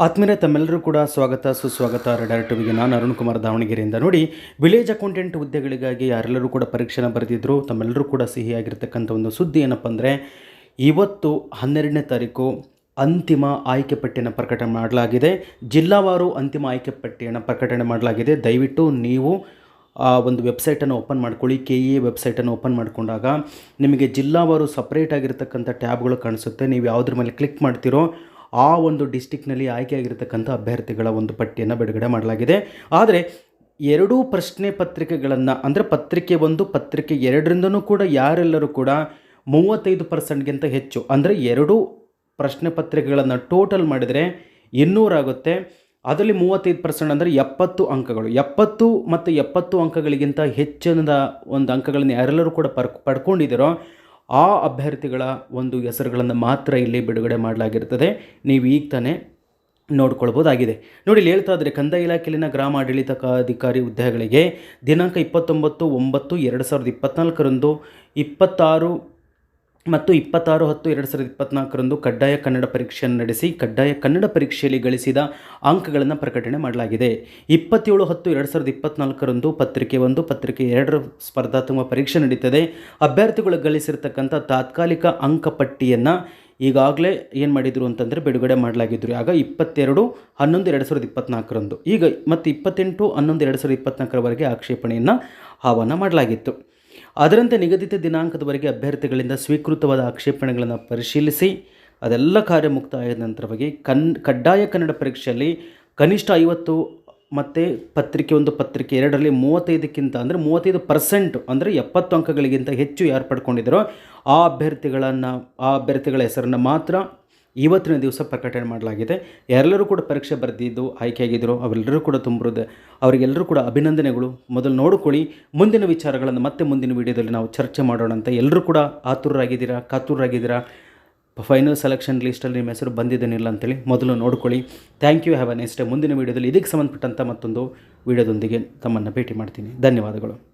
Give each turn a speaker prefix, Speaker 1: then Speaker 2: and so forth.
Speaker 1: ಆತ್ಮೀಯ ತಮ್ಮೆಲ್ಲರೂ ಕೂಡ ಸ್ವಾಗತ, ಸುಸ್ವಾಗತ. ರೆಡರ್ ಟಿವಿಗೆ ನಾನು ಅರುಣ್ ಕುಮಾರ್ ದಾವಣಗೆರೆಯಿಂದ ನೋಡಿ ವಿಲೇಜ್ ಅಕೌಂಟೆಂಟ್ ಹುದ್ದೆಗಳಿಗಾಗಿ ಯಾರೆಲ್ಲರೂ ಕೂಡ ಪರೀಕ್ಷೆನ ಬರೆದಿದ್ರು, ತಮ್ಮೆಲ್ಲರೂ ಕೂಡ ಸಿಹಿಯಾಗಿರ್ತಕ್ಕಂಥ ಒಂದು ಸುದ್ದಿ ಏನಪ್ಪ ಅಂದರೆ, ಇವತ್ತು ಹನ್ನೆರಡನೇ ತಾರೀಕು ಅಂತಿಮ ಆಯ್ಕೆ ಪಟ್ಟಿಯನ್ನು ಪ್ರಕಟಣೆ ಮಾಡಲಾಗಿದೆ. ಜಿಲ್ಲಾವಾರು ಅಂತಿಮ ಆಯ್ಕೆ ಪಟ್ಟಿಯನ್ನು ಪ್ರಕಟಣೆ ಮಾಡಲಾಗಿದೆ. ದಯವಿಟ್ಟು ನೀವು ಆ ಒಂದು ವೆಬ್ಸೈಟನ್ನು ಓಪನ್ ಮಾಡ್ಕೊಳ್ಳಿ. ಕೆ ಇ ವೆಬ್ಸೈಟನ್ನು ಓಪನ್ ಮಾಡಿಕೊಂಡಾಗ ನಿಮಗೆ ಜಿಲ್ಲಾವಾರು ಸಪ್ರೇಟ್ ಆಗಿರ್ತಕ್ಕಂಥ ಟ್ಯಾಬ್ಗಳು ಕಾಣಿಸುತ್ತೆ. ನೀವು ಯಾವುದ್ರ ಮೇಲೆ ಕ್ಲಿಕ್ ಮಾಡ್ತೀರೋ ಆ ಒಂದು ಡಿಸ್ಟಿಕ್ನಲ್ಲಿ ಆಯ್ಕೆಯಾಗಿರ್ತಕ್ಕಂಥ ಅಭ್ಯರ್ಥಿಗಳ ಒಂದು ಪಟ್ಟಿಯನ್ನು ಬಿಡುಗಡೆ ಮಾಡಲಾಗಿದೆ. ಆದರೆ ಎರಡೂ ಪ್ರಶ್ನೆ ಪತ್ರಿಕೆಗಳನ್ನು, ಅಂದರೆ ಪತ್ರಿಕೆ ಒಂದು, ಪತ್ರಿಕೆ ಎರಡರಿಂದನೂ ಕೂಡ ಯಾರೆಲ್ಲರೂ ಕೂಡ ಮೂವತ್ತೈದು ಪರ್ಸೆಂಟ್ಗಿಂತ ಹೆಚ್ಚು, ಅಂದರೆ ಎರಡೂ ಪ್ರಶ್ನೆ ಪತ್ರಿಕೆಗಳನ್ನು ಟೋಟಲ್ ಮಾಡಿದರೆ ಇನ್ನೂರಾಗುತ್ತೆ. ಅದರಲ್ಲಿ ಮೂವತ್ತೈದು ಪರ್ಸೆಂಟ್ ಅಂದರೆ ಎಪ್ಪತ್ತು ಅಂಕಗಳು. ಎಪ್ಪತ್ತು ಮತ್ತು ಎಪ್ಪತ್ತು ಅಂಕಗಳಿಗಿಂತ ಹೆಚ್ಚಿನದ ಒಂದು ಅಂಕಗಳನ್ನು ಯಾರೆಲ್ಲರೂ ಕೂಡ ಪರ್ ಪಡ್ಕೊಂಡಿದ್ದೀರೋ ಆ ಅಭ್ಯರ್ಥಿಗಳ ಒಂದು ಹೆಸರುಗಳನ್ನು ಮಾತ್ರ ಇಲ್ಲಿ ಬಿಡುಗಡೆ ಮಾಡಲಾಗಿರ್ತದೆ ನೀವು ಈಗ ತಾನೇ ನೋಡ್ಕೊಳ್ಬೋದಾಗಿದೆ. ನೋಡಿ, ಇಲ್ಲಿ ಹೇಳ್ತಾ ಇದ್ರೆ ಕಂದಾಯ ಇಲಾಖೆಯಲ್ಲಿನ ಗ್ರಾಮ ಆಡಳಿತಾಧಿಕಾರಿ ಹುದ್ದೆಗಳಿಗೆ ದಿನಾಂಕ ಇಪ್ಪತ್ತೊಂಬತ್ತು ಒಂಬತ್ತು ಎರಡು ಸಾವಿರದ ಇಪ್ಪತ್ತ್ನಾಲ್ಕರಂದು ಇಪ್ಪತ್ತಾರು ಮತ್ತು ಇಪ್ಪತ್ತಾರು ಹತ್ತು ಎರಡು ಸಾವಿರದ ಇಪ್ಪತ್ತ್ನಾಲ್ಕರಂದು ಕಡ್ಡಾಯ ಕನ್ನಡ ಪರೀಕ್ಷೆಯನ್ನು ನಡೆಸಿ ಕಡ್ಡಾಯ ಕನ್ನಡ ಪರೀಕ್ಷೆಯಲ್ಲಿ ಗಳಿಸಿದ ಅಂಕಗಳನ್ನು ಪ್ರಕಟಣೆ ಮಾಡಲಾಗಿದೆ. ಇಪ್ಪತ್ತೇಳು ಹತ್ತು ಎರಡು ಸಾವಿರದ ಇಪ್ಪತ್ನಾಲ್ಕರಂದು ಪತ್ರಿಕೆ ಒಂದು, ಪತ್ರಿಕೆ ಎರಡರ ಸ್ಪರ್ಧಾತ್ಮಕ ಪರೀಕ್ಷೆ ನಡೀತದೆ. ಅಭ್ಯರ್ಥಿಗಳು ಗಳಿಸಿರ್ತಕ್ಕಂಥ ತಾತ್ಕಾಲಿಕ ಅಂಕಪಟ್ಟಿಯನ್ನು ಈಗಾಗಲೇ ಏನು ಮಾಡಿದರು ಅಂತಂದರೆ ಬಿಡುಗಡೆ ಮಾಡಲಾಗಿದ್ದರು ಆಗ ಇಪ್ಪತ್ತೆರಡು, ಹನ್ನೊಂದು ಎರಡು ಸಾವಿರದ ಇಪ್ಪತ್ತ್ನಾಲ್ಕರಂದು ಈಗ ಮತ್ತು ಇಪ್ಪತ್ತೆಂಟು, ಹನ್ನೊಂದು ಎರಡು ಸಾವಿರದ ಇಪ್ಪತ್ತ್ನಾಲ್ಕರವರೆಗೆ ಆಕ್ಷೇಪಣೆಯನ್ನು ಆಹ್ವಾನ ಮಾಡಲಾಗಿತ್ತು. ಅದರಂತೆ ನಿಗದಿತ ದಿನಾಂಕದವರೆಗೆ ಅಭ್ಯರ್ಥಿಗಳಿಂದ ಸ್ವೀಕೃತವಾದ ಆಕ್ಷೇಪಣೆಗಳನ್ನು ಪರಿಶೀಲಿಸಿ, ಅದೆಲ್ಲ ಕಾರ್ಯ ಮುಕ್ತಾಯದ ನಂತರವಾಗಿ ಕನ್, ಕಡ್ಡಾಯ ಕನ್ನಡ ಪರೀಕ್ಷೆಯಲ್ಲಿ ಕನಿಷ್ಠ ಐವತ್ತು ಮತ್ತು ಪತ್ರಿಕೆ ಒಂದು, ಪತ್ರಿಕೆ ಎರಡರಲ್ಲಿ ಮೂವತ್ತೈದಕ್ಕಿಂತ ಅಂದರೆ ಮೂವತ್ತೈದು ಪರ್ಸೆಂಟ್ ಅಂದರೆ ಎಪ್ಪತ್ತು ಅಂಕಗಳಿಗಿಂತ ಹೆಚ್ಚು ಯಾರು ಆ ಅಭ್ಯರ್ಥಿಗಳನ್ನು, ಆ ಅಭ್ಯರ್ಥಿಗಳ ಹೆಸರನ್ನು ಮಾತ್ರ ಇವತ್ತಿನ ದಿವಸ ಪ್ರಕಟಣೆ ಮಾಡಲಾಗಿದೆ. ಎಲ್ಲರೂ ಕೂಡ ಪರೀಕ್ಷೆ ಬರೆದಿದ್ದು ಆಯ್ಕೆಯಾಗಿದ್ದರು ಅವೆಲ್ಲರೂ ಕೂಡ ತುಂಬಿರೋದು. ಅವರಿಗೆಲ್ಲರೂ ಕೂಡ ಅಭಿನಂದನೆಗಳು. ಮೊದಲು ನೋಡಿಕೊಳ್ಳಿ. ಮುಂದಿನ ವಿಚಾರಗಳನ್ನು ಮತ್ತೆ ಮುಂದಿನ ವಿಡಿಯೋದಲ್ಲಿ ನಾವು ಚರ್ಚೆ ಮಾಡೋಣ ಅಂತ ಎಲ್ಲರೂ ಕೂಡ ಆತುರರಾಗಿದ್ದೀರಾ, ಕಾತುರರಾಗಿದ್ದೀರಾ? ಫೈನಲ್ ಸೆಲೆಕ್ಷನ್ ಲಿಸ್ಟಲ್ಲಿ ನಿಮ್ಮ ಹೆಸರು ಬಂದಿದ್ದೇನಿಲ್ಲ ಅಂತೇಳಿ ಮೊದಲು ನೋಡ್ಕೊಳ್ಳಿ. Thank you. Have a next ಮುಂದಿನ ವಿಡಿಯೋದಲ್ಲಿ ಇದಕ್ಕೆ ಸಂಬಂಧಪಟ್ಟಂಥ ಮತ್ತೊಂದು ವಿಡಿಯೋದೊಂದಿಗೆ ತಮ್ಮನ್ನು ಭೇಟಿ ಮಾಡ್ತೀನಿ. ಧನ್ಯವಾದಗಳು.